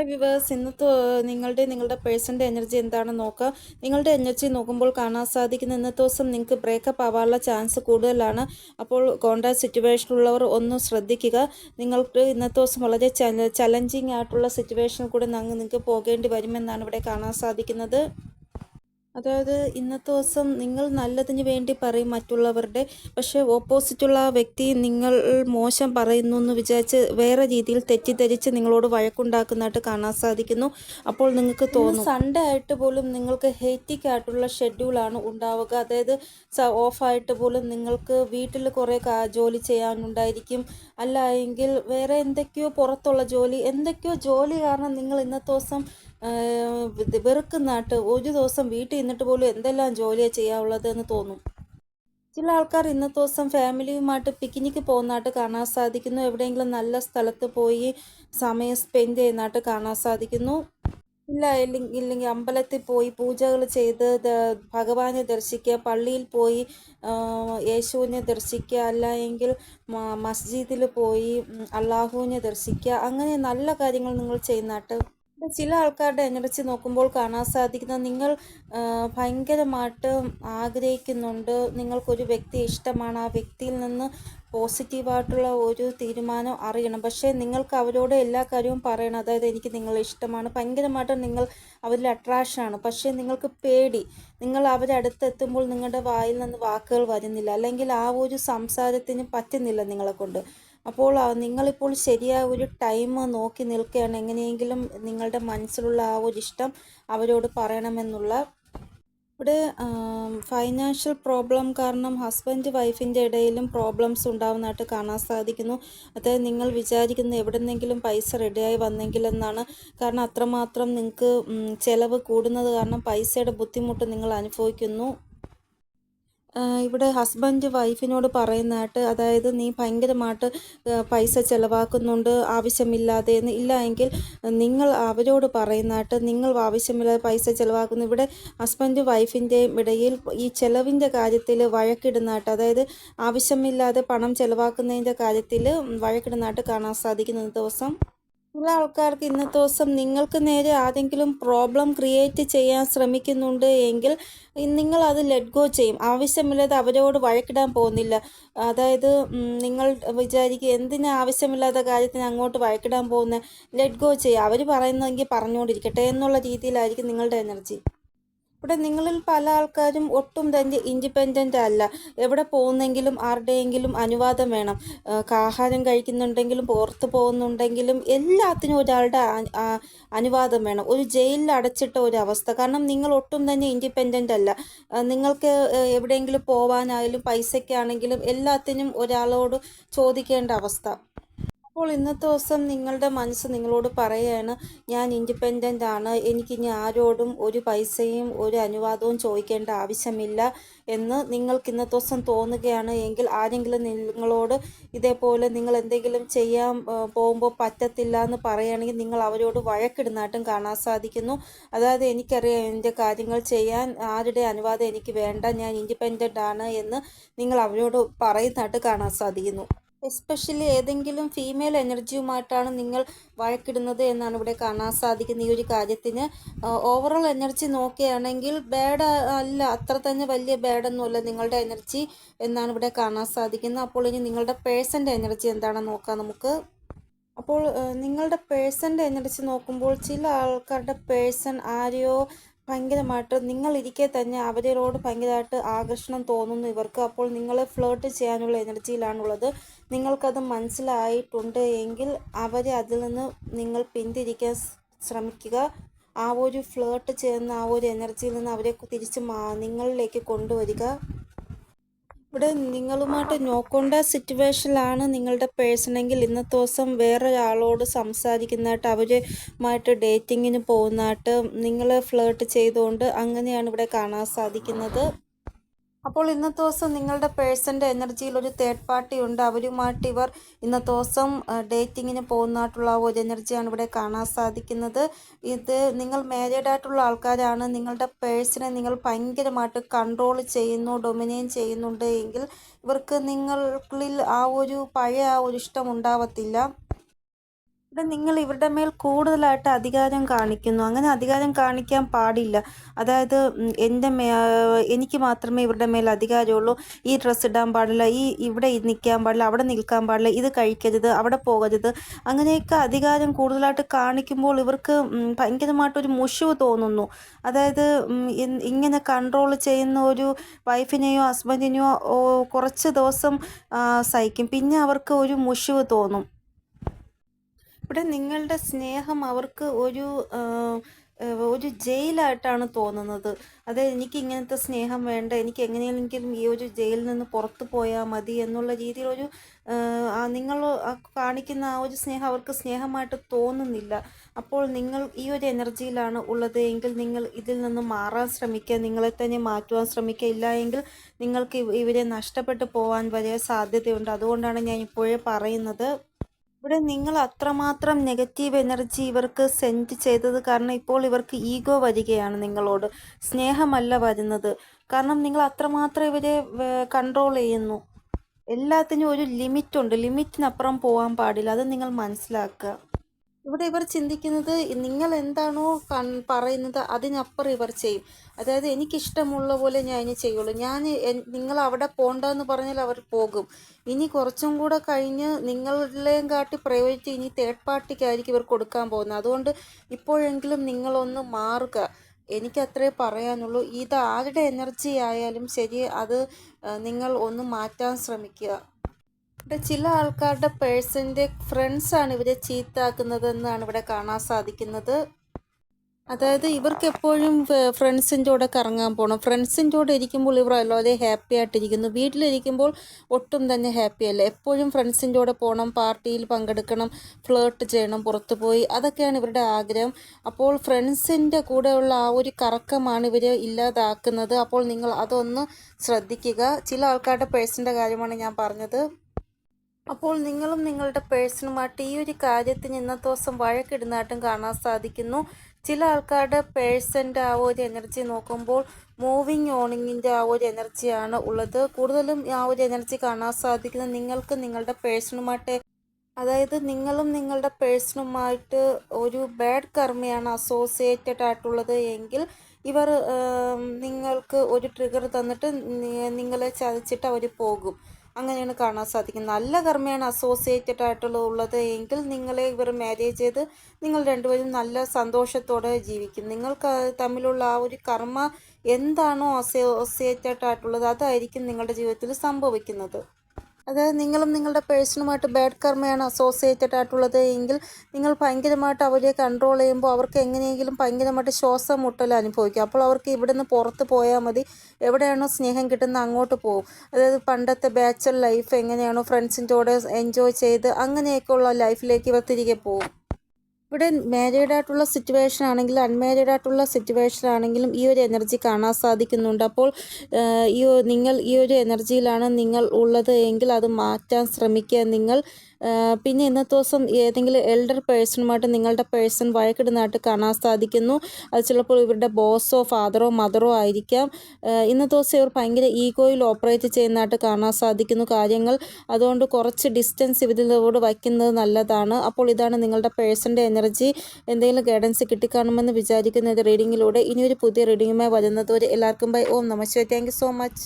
Hi viewers ഇന്നത്തെ നിങ്ങളുടെ നിങ്ങളുടെ പേഴ്സന്റെ എനർജി എന്താണെന്ന് നോക്കുക നിങ്ങളുടെ എനർജി നോക്കുമ്പോൾ കാണാൻ സാധിക്കുന്ന ഇന്നത്തെ ദിവസം നിങ്ങൾക്ക് ബ്രേക്കപ്പ് ആവാനുള്ള ചാൻസ് കൂടുതലാണ്. അപ്പോൾ കോൺടാക്ട് സിറ്റുവേഷനിലുള്ളവർ ഒന്ന് ശ്രദ്ധിക്കുക. നിങ്ങൾക്ക് ഇന്നത്തെ ദിവസം വളരെ ചലഞ്ചിങ് ആയിട്ടുള്ള സിറ്റുവേഷനിൽ കൂടെ നിങ്ങൾക്ക് പോകേണ്ടി വരുമെന്നാണ് ഇവിടെ കാണാൻ സാധിക്കുന്നത്. അതായത് ഇന്നത്തെ ദിവസം നിങ്ങൾ നല്ലതിന് വേണ്ടി പറയും മറ്റുള്ളവരുടെ പക്ഷേ ഓപ്പോസിറ്റുള്ള ആ വ്യക്തി നിങ്ങൾ മോശം പറയുന്നു എന്ന് വിചാരിച്ച് വേറെ രീതിയിൽ തെറ്റിദ്ധരിച്ച് നിങ്ങളോട് വഴക്കുണ്ടാക്കുന്നതായിട്ട് കാണാൻ സാധിക്കുന്നു. അപ്പോൾ നിങ്ങൾക്ക് തോന്നും സൺഡേ ആയിട്ട് പോലും നിങ്ങൾക്ക് ഹെറ്റിക് ആയിട്ടുള്ള ഷെഡ്യൂളാണ് ഉണ്ടാവുക. അതായത് ഓഫായിട്ട് പോലും നിങ്ങൾക്ക് വീട്ടിൽ കുറേ ജോലി ചെയ്യാനുണ്ടായിരിക്കും. അല്ല എങ്കിൽ വേറെ എന്തൊക്കെയോ പുറത്തുള്ള ജോലി എന്തൊക്കെയോ ജോലി കാരണം നിങ്ങൾ ഇന്നത്തെ ദിവസം വെറുക്കുന്നാട്ട് ഒരു ദിവസം വീട്ടിൽ നിന്നിട്ട് പോലും എന്തെല്ലാം ജോലിയാണ് ചെയ്യാനുള്ളത് എന്ന് തോന്നും. ചില ആൾക്കാർ ഇന്നത്തെ ദിവസം ഫാമിലിയുമായിട്ട് പിക്നിക്ക് പോകുന്നതായിട്ട് കാണാൻ സാധിക്കുന്നു. എവിടെയെങ്കിലും നല്ല സ്ഥലത്ത് പോയി സമയം സ്പെൻഡ് ചെയ്യുന്നതായിട്ട് കാണാൻ സാധിക്കുന്നു. ഇല്ല ഇല്ലെങ്കിൽ ഇല്ലെങ്കിൽ അമ്പലത്തിൽ പോയി പൂജകൾ ചെയ്ത് ഭഗവാനെ ദർശിക്കുക പള്ളിയിൽ പോയി യേശുവിനെ ദർശിക്കുക അല്ലെങ്കിൽ മസ്ജിദിൽ പോയി അള്ളാഹുവിനെ ദർശിക്കുക അങ്ങനെ നല്ല കാര്യങ്ങൾ നിങ്ങൾ ചെയ്യുന്നതായിട്ട് ചില ആൾക്കാരുടെ എനർജി നോക്കുമ്പോൾ കാണാൻ സാധിക്കുന്ന നിങ്ങൾ ഭയങ്കരമായിട്ട് ആഗ്രഹിക്കുന്നുണ്ട്. നിങ്ങൾക്കൊരു വ്യക്തി ഇഷ്ടമാണ്. ആ വ്യക്തിയിൽ നിന്ന് പോസിറ്റീവായിട്ടുള്ള ഒരു തീരുമാനം അറിയണം. പക്ഷേ നിങ്ങൾക്ക് അവരോട് എല്ലാ കാര്യവും പറയണം. അതായത് എനിക്ക് നിങ്ങളെ ഇഷ്ടമാണ്. ഭയങ്കരമായിട്ട് നിങ്ങൾ അവരിൽ അട്രാക്ഷനാണ് പക്ഷേ നിങ്ങൾക്ക് പേടി. നിങ്ങൾ അവരെ അടുത്തെത്തുമ്പോൾ നിങ്ങളുടെ വായിൽ നിന്ന് വാക്കുകൾ വരുന്നില്ല. അല്ലെങ്കിൽ ആ ഒരു സംസാരത്തിന് പറ്റുന്നില്ല നിങ്ങളെ കൊണ്ട്. അപ്പോൾ നിങ്ങളിപ്പോൾ ശരിയായ ഒരു ടൈം നോക്കി നിൽക്കുകയാണ്. എങ്ങനെയെങ്കിലും നിങ്ങളുടെ മനസ്സിലുള്ള ആ ഒരു ഇഷ്ടം അവരോട് പറയണമെന്നുള്ള ഇവിടെ ഫൈനാൻഷ്യൽ പ്രോബ്ലം കാരണം ഹസ്ബൻഡ് വൈഫിന്റെ ഇടയിലും പ്രോബ്ലംസ് ഉണ്ടാകുന്നതായിട്ട് കാണാൻ സാധിക്കുന്നു. അതായത് നിങ്ങൾ വിചാരിക്കുന്ന എവിടെന്നെങ്കിലും പൈസ റെഡിയായി വന്നെങ്കിലെന്നാണ് കാരണം അത്രമാത്രം നിങ്ങൾക്ക് ചിലവ് കൂടുന്നത് കാരണം പൈസയുടെ ബുദ്ധിമുട്ട് നിങ്ങൾ അനുഭവിക്കുന്നു. ഇവിടെ ഹസ്ബൻഡ് വൈഫിനോട് പറയുന്നതായിട്ട് അതായത് നീ ഭയങ്കരമായിട്ട് പൈസ ചിലവാക്കുന്നുണ്ട് ആവശ്യമില്ലാതെ എന്ന് ഇല്ല എങ്കിൽ നിങ്ങൾ അവരോട് പറയുന്നതായിട്ട് നിങ്ങൾ ആവശ്യമില്ലാതെ പൈസ ചിലവാക്കുന്നു. ഇവിടെ ഹസ്ബൻഡ് വൈഫിന്റെയും ഇടയിൽ ഈ ചിലവിന്റെ കാര്യത്തിൽ വഴക്കിടുന്നതായിട്ട് അതായത് ആവശ്യമില്ലാതെ പണം ചിലവാക്കുന്നതിന്റെ കാര്യത്തിൽ വഴക്കിടുന്നതായിട്ട് കാണാൻ സാധിക്കുന്ന ദിവസം. ചില ആൾക്കാർക്ക് ഇന്നത്തെ ദിവസം നിങ്ങൾക്ക് നേരെ ആരെങ്കിലും പ്രോബ്ലം ക്രിയേറ്റ് ചെയ്യാൻ ശ്രമിക്കുന്നുണ്ട് എങ്കിൽ നിങ്ങൾ അത് ലെറ്റ് ഗോ ചെയ്യും. ആവശ്യമില്ലാതെ അവരോട് വഴക്കിടാൻ പോകുന്നില്ല. അതായത് നിങ്ങൾ വിചാരിക്കുക എന്തിനാ ആവശ്യമില്ലാത്ത കാര്യത്തിന് അങ്ങോട്ട് വഴക്കിടാൻ പോകുന്നത് ലെറ്റ് ഗോ ചെയ്യുക അവർ പറയുന്നതെങ്കിൽ പറഞ്ഞുകൊണ്ടിരിക്കട്ടെ എന്നുള്ള രീതിയിലായിരിക്കും നിങ്ങളുടെ എനർജി ഇവിടെ നിങ്ങളിൽ പല ആൾക്കാരും ഒട്ടും തന്നെ ഇൻഡിപെൻഡന്റ് അല്ല. എവിടെ പോകുന്നെങ്കിലും ആരുടെയെങ്കിലും അനുവാദം വേണം. ആഹാരം കഴിക്കുന്നുണ്ടെങ്കിലും പുറത്ത് പോകുന്നുണ്ടെങ്കിലും എല്ലാത്തിനും ഒരാളുടെ അനുവാദം വേണം. ഒരു ജയിലിൽ അടച്ചിട്ട ഒരു അവസ്ഥ. കാരണം നിങ്ങൾ ഒട്ടും തന്നെ ഇൻഡിപെൻഡന്റ് അല്ല. നിങ്ങൾക്ക് എവിടെയെങ്കിലും പോകാനായാലും പൈസയ്ക്കാണെങ്കിലും എല്ലാത്തിനും ഒരാളോട് ചോദിക്കേണ്ട അവസ്ഥ. അപ്പോൾ ഇന്നത്തെ ദിവസം നിങ്ങളുടെ മനസ്സ് നിങ്ങളോട് പറയുകയാണ് ഞാൻ ഇൻഡിപെൻഡന്റ് ആണ് എനിക്കിനി ആരോടും ഒരു പൈസയും ഒരു അനുവാദവും ചോദിക്കേണ്ട ആവശ്യമില്ല എന്ന് നിങ്ങൾക്ക് ഇന്നത്തെ ദിവസം തോന്നുകയാണ്. എങ്കിൽ ആരെങ്കിലും നിങ്ങളോട് ഇതേപോലെ നിങ്ങൾ എന്തെങ്കിലും ചെയ്യാൻ പോകുമ്പോൾ പറ്റത്തില്ല എന്ന് പറയുകയാണെങ്കിൽ നിങ്ങൾ അവരോട് വഴക്കിടുന്നതായിട്ടും കാണാൻ സാധിക്കുന്നു. അതായത് എനിക്കറിയാം എന്റെ കാര്യങ്ങൾ ചെയ്യാൻ ആരുടെ അനുവാദം എനിക്ക് വേണ്ട ഞാൻ ഇൻഡിപെൻഡന്റ് ആണ് എന്ന് നിങ്ങൾ അവരോട് പറയുന്നതായിട്ട് കാണാൻ സാധിക്കുന്നു. എസ്പെഷ്യലി ഏതെങ്കിലും ഫീമെയിൽ എനർജിയുമായിട്ടാണ് നിങ്ങൾ വഴക്കിടുന്നത് എന്നാണ് ഇവിടെ കാണാൻ സാധിക്കുന്ന ഈ ഒരു കാര്യത്തിന്. ഓവറോൾ എനർജി നോക്കുകയാണെങ്കിൽ ബാഡ് അല്ല അത്ര തന്നെ വലിയ ബാഡൊന്നുമല്ല നിങ്ങളുടെ എനർജി എന്നാണ് ഇവിടെ കാണാൻ സാധിക്കുന്നത്. അപ്പോൾ ഇനി നിങ്ങളുടെ പേഴ്സന്റെ എനർജി എന്താണെന്ന് നോക്കാം നമുക്ക്. അപ്പോൾ നിങ്ങളുടെ പേഴ്സന്റെ എനർജി നോക്കുമ്പോൾ ചില ആൾക്കാരുടെ പേഴ്സൺ ആരെയോ ഭയങ്കരമായിട്ട് നിങ്ങളിരിക്കെ തന്നെ അവരോട് ഭയങ്കരമായിട്ട് ആകർഷണം തോന്നുന്നു. ഇവർക്ക് അപ്പോൾ നിങ്ങൾ ഫ്ലേർട്ട് ചെയ്യാനുള്ള എനർജിയിലാണുള്ളത്. നിങ്ങൾക്കത് മനസ്സിലായിട്ടുണ്ട് എങ്കിൽ അവരെ അതിൽ നിന്ന് നിങ്ങൾ പിന്തിരിക്കാൻ ശ്രമിക്കുക. ആ ഒരു ഫ്ലേർട്ട് ചെയ്യുന്ന ആ ഒരു എനർജിയിൽ നിന്ന് അവരെ തിരിച്ച് നിങ്ങളിലേക്ക് കൊണ്ടുവരിക. ഇവിടെ നിങ്ങളുമായിട്ട് നോക്കേണ്ട സിറ്റുവേഷനിലാണ് നിങ്ങളുടെ പേഴ്സണെങ്കിൽ ഇന്നത്തെ ദിവസം വേറൊരാളോട് സംസാരിക്കുന്നതായിട്ട് അവരുമായിട്ട് ഡേറ്റിങ്ങിന് പോകുന്നതായിട്ട് നിങ്ങൾ ഫ്ലേർട്ട് ചെയ്തുകൊണ്ട് അങ്ങനെയാണ് ഇവിടെ കാണാൻ സാധിക്കുന്നത്. അപ്പോൾ ഇന്നത്തെ ദിവസം നിങ്ങളുടെ പേഴ്സന്റെ എനർജിയിൽ ഒരു തേർഡ് പാർട്ടി ഉണ്ട്. അവരുമായിട്ട് ഇവർ ഇന്നത്തെ ദിവസം ഡേറ്റിങ്ങിന് പോകുന്നതായിട്ടുള്ള ഒരു എനർജിയാണ് ഇവിടെ കാണാൻ സാധിക്കുന്നത്. ഇത് നിങ്ങൾ മാരീഡ് ആയിട്ടുള്ള ആൾക്കാരാണ്. നിങ്ങളുടെ പേഴ്സണെ നിങ്ങൾ ഭയങ്കരമായിട്ട് കൺട്രോൾ ചെയ്യുന്നു ഡൊമിനേം ചെയ്യുന്നുണ്ട് എങ്കിൽ ഇവർക്ക് നിങ്ങളിൽ ആ ഒരു പഴയ ആ ഒരു ഇഷ്ടം ഉണ്ടാവത്തില്ല. ഇവിടെ നിങ്ങൾ ഇവരുടെ മേൽ കൂടുതലായിട്ട് അധികാരം കാണിക്കുന്നു. അങ്ങനെ അധികാരം കാണിക്കാൻ പാടില്ല. അതായത് എന്റെ മേ എനിക്ക് മാത്രമേ ഇവരുടെ മേൽ അധികാരമുള്ളൂ. ഈ ഡ്രസ്സ് ഇടാൻ പാടില്ല ഈ ഇവിടെ നിൽക്കാൻ പാടില്ല അവിടെ നിൽക്കാൻ പാടില്ല ഇത് കഴിക്കരുത് അവിടെ പോകരുത്. അങ്ങനെയൊക്കെ അധികാരം കൂടുതലായിട്ട് കാണിക്കുമ്പോൾ ഇവർക്ക് ഭയങ്കരമായിട്ടൊരു മുഷിവ് തോന്നുന്നു. അതായത് ഇങ്ങനെ കൺട്രോൾ ചെയ്യുന്ന ഒരു വൈഫിനെയോ ഹസ്ബൻഡിനെയോ കുറച്ച് ദിവസം സഹിക്കും. പിന്നെ അവർക്ക് ഒരു മുഷിവ് തോന്നും. ഇവിടെ നിങ്ങളുടെ സ്നേഹം അവർക്ക് ഒരു ഒരു ജയിലായിട്ടാണ് തോന്നുന്നത്. അതായത് എനിക്ക് ഇങ്ങനത്തെ സ്നേഹം വേണ്ട എനിക്ക് എങ്ങനെയെങ്കിലും ഈ ഒരു ജയിലിൽ നിന്ന് പുറത്തു പോയാൽ മതി എന്നുള്ള ആ നിങ്ങൾ കാണിക്കുന്ന ആ ഒരു സ്നേഹം അവർക്ക് സ്നേഹമായിട്ട് തോന്നുന്നില്ല. അപ്പോൾ നിങ്ങൾ ഈ ഒരു എനർജിയിലാണ് ഉള്ളത് എങ്കിൽ നിങ്ങൾ ഇതിൽ നിന്ന് മാറാൻ ശ്രമിക്കുക നിങ്ങളെ തന്നെ മാറ്റുവാൻ ശ്രമിക്കുക. ഇല്ല എങ്കിൽ നിങ്ങൾക്ക് ഇവ- ഇവരെ നഷ്ടപ്പെട്ടു പോകാൻ വരെ സാധ്യതയുണ്ട്. അതുകൊണ്ടാണ് ഞാൻ ഇപ്പോഴേ പറയുന്നത്. ഇവിടെ നിങ്ങൾ അത്രമാത്രം നെഗറ്റീവ് എനർജി ഇവർക്ക് സെൻഡ് ചെയ്തത് കാരണം ഇപ്പോൾ ഇവർക്ക് ഈഗോ വരികയാണ് നിങ്ങളോട്. സ്നേഹമല്ല വരുന്നത്. കാരണം നിങ്ങൾ അത്രമാത്രം ഇവരെ കൺട്രോൾ ചെയ്യുന്നു. എല്ലാത്തിനും ഒരു ലിമിറ്റുണ്ട് ലിമിറ്റിനപ്പുറം പോകാൻ പാടില്ല. അത് നിങ്ങൾ മനസ്സിലാക്കുക. ഇവിടെ ഇവർ ചിന്തിക്കുന്നത് നിങ്ങൾ എന്താണോ കൺ പറയുന്നത് അതിനപ്പുറം ഇവർ ചെയ്യും. അതായത് എനിക്കിഷ്ടമുള്ള പോലെ ഞാൻ ഇനി ചെയ്യുള്ളൂ. ഞാൻ നിങ്ങൾ അവിടെ പോണ്ടെന്ന് പറഞ്ഞാൽ അവർ പോകും. ഇനി കുറച്ചും കൂടെ കഴിഞ്ഞ് നിങ്ങളെയും കാട്ടി പ്രയോഗിച്ച് ഇനി തേർഡ് പാർട്ടിക്കായിരിക്കും ഇവർ കൊടുക്കാൻ പോകുന്നത്. അതുകൊണ്ട് ഇപ്പോഴെങ്കിലും നിങ്ങളൊന്ന് മാറുക. എനിക്ക് അത്രേ പറയാനുള്ളൂ. ഇത് ആരുടെ എനർജി ആയാലും ശരി അത് നിങ്ങൾ ഒന്ന് മാറ്റാൻ ശ്രമിക്കുക. ഇവിടെ ചില ആൾക്കാരുടെ പേഴ്സന്റെ ഫ്രണ്ട്സാണ് ഇവരെ ചീത്താക്കുന്നതെന്നാണ് ഇവിടെ കാണാൻ സാധിക്കുന്നത്. അതായത് ഇവർക്ക് എപ്പോഴും ഫ്രണ്ട്സിന്റെ കൂടെ കറങ്ങാൻ പോകണം ഫ്രണ്ട്സിന്റെ കൂടെ ഇരിക്കുമ്പോൾ ഇവർ വളരെ ഹാപ്പി ആയിട്ടിരിക്കുന്നു. വീട്ടിലിരിക്കുമ്പോൾ ഒട്ടും തന്നെ ഹാപ്പി അല്ല. എപ്പോഴും ഫ്രണ്ട്സിന്റെ കൂടെ പോകണം പാർട്ടിയിൽ പങ്കെടുക്കണം ഫ്ലേർട്ട് ചെയ്യണം പുറത്തു പോയി. അതൊക്കെയാണ് ഇവരുടെ ആഗ്രഹം. അപ്പോൾ ഫ്രണ്ട്സിന്റെ കൂടെയുള്ള ആ ഒരു കറക്കമാണ് ഇവർ ഇല്ലാതാക്കുന്നത്. അപ്പോൾ നിങ്ങൾ അതൊന്ന് ശ്രദ്ധിക്കുക. ചില ആൾക്കാരുടെ പേഴ്സന്റെ കാര്യമാണ് ഞാൻ പറഞ്ഞത്. അപ്പോൾ നിങ്ങളും നിങ്ങളുടെ പേഴ്സണുമായിട്ട് ഈ ഒരു കാര്യത്തിന് ഇന്നത്തെ ദിവസം വഴക്കിടുന്നതായിട്ടും കാണാൻ സാധിക്കുന്നു. ചില ആൾക്കാരുടെ പേഴ്സന്റെ ആ ഒരു എനർജി നോക്കുമ്പോൾ മൂവിങ് ഓണിങ്ങിന്റെ ആ ഒരു എനർജിയാണ് ഉള്ളത്. കൂടുതലും ആ ഒരു എനർജി കാണാൻ സാധിക്കുന്നത് നിങ്ങൾക്ക് നിങ്ങളുടെ പേഴ്സണുമായിട്ട് അതായത് നിങ്ങളും നിങ്ങളുടെ പേഴ്സണുമായിട്ട് ഒരു ബാഡ് കർമ്മയാണ് അസോസിയേറ്റഡ് ആയിട്ടുള്ളത് എങ്കിൽ ഇവർ നിങ്ങൾക്ക് ഒരു ട്രിഗർ തന്നിട്ട് നിങ്ങളെ ചതിച്ചിട്ട് അവർ പോകും. അങ്ങനെയാണ് കാണാൻ സാധിക്കുന്നത്. നല്ല കർമ്മയാണ് അസോസിയേറ്റഡ് ആയിട്ടുള്ള ഉള്ളത് എങ്കിൽ നിങ്ങളെ ഇവർ മാരേജ് ചെയ്ത് നിങ്ങൾ രണ്ടുപേരും നല്ല സന്തോഷത്തോടെ ജീവിക്കും. നിങ്ങൾക്ക് തമ്മിലുള്ള ആ ഒരു കർമ്മ എന്താണോ അസോസിയേറ്റഡ് ആയിട്ടുള്ളത് അതായിരിക്കും നിങ്ങളുടെ ജീവിതത്തിൽ സംഭവിക്കുന്നത്. അതായത് നിങ്ങളും നിങ്ങളുടെ പേഴ്സണുമായിട്ട് ബാഡ് കർമ്മയാണ് അസോസിയേറ്റഡ് ആയിട്ടുള്ളത് എങ്കിൽ നിങ്ങൾ ഭയങ്കരമായിട്ട് അവരെ കൺട്രോൾ ചെയ്യുമ്പോൾ അവർക്ക് എങ്ങനെയെങ്കിലും ഭയങ്കരമായിട്ട് ശ്വാസം മുട്ടൽ അനുഭവിക്കും. അപ്പോൾ അവർക്ക് ഇവിടെ നിന്ന് പുറത്ത് പോയാൽ മതി. എവിടെയാണോ സ്നേഹം കിട്ടുന്നത് അങ്ങോട്ട് പോകും. അതായത് പണ്ടത്തെ ബാച്ചൽ ലൈഫ് എങ്ങനെയാണോ ഫ്രണ്ട്സിന്റെ കൂടെ എൻജോയ് ചെയ്ത് അങ്ങനെയൊക്കെയുള്ള ലൈഫിലേക്ക് ഇവർ തിരികെ പോകും. ഇവിടെ മാരീഡ് ആയിട്ടുള്ള സിറ്റുവേഷൻ ആണെങ്കിലും അൺമാരീഡ് ആയിട്ടുള്ള സിറ്റുവേഷൻ ആണെങ്കിലും ഈ ഒരു എനർജി കാണാൻ സാധിക്കുന്നുണ്ട്. അപ്പോൾ ഈ നിങ്ങൾ ഈ ഒരു എനർജിയിലാണ് നിങ്ങൾ ഉള്ളത് എങ്കിൽ അത് മാറ്റാൻ ശ്രമിക്കുക. നിങ്ങൾ പിന്നെ ഇന്നത്തെ ദിവസം ഏതെങ്കിലും എൽഡർ പേഴ്സണുമായിട്ട് നിങ്ങളുടെ പേഴ്സൺ വഴക്കിടുന്നതായിട്ട് കാണാൻ സാധിക്കുന്നു. അത് ചിലപ്പോൾ ഇവരുടെ ബോസോ ഫാദറോ മദറോ ആയിരിക്കാം. ഇന്നത്തെ ദിവസം ഇവർ ഭയങ്കര ഈഗോയിൽ ഓപ്പറേറ്റ് ചെയ്യുന്നതായിട്ട് കാണാൻ സാധിക്കുന്നു കാര്യങ്ങൾ. അതുകൊണ്ട് കുറച്ച് ഡിസ്റ്റൻസ് ഇവരിലോട് വയ്ക്കുന്നത് നല്ലതാണ്. അപ്പോൾ ഇതാണ് നിങ്ങളുടെ പേഴ്സന്റെ എനർജി എന്തെങ്കിലും ഗൈഡൻസ് കിട്ടിക്കാണുമെന്ന് വിചാരിക്കുന്ന റീഡിങ്ങിലൂടെ ഒരു പുതിയ റീഡിങ്ങുമായി വരുന്നത് ഒരു എല്ലാവർക്കും ബൈ ഓം നമസ്തേ താങ്ക് സോ മച്ച്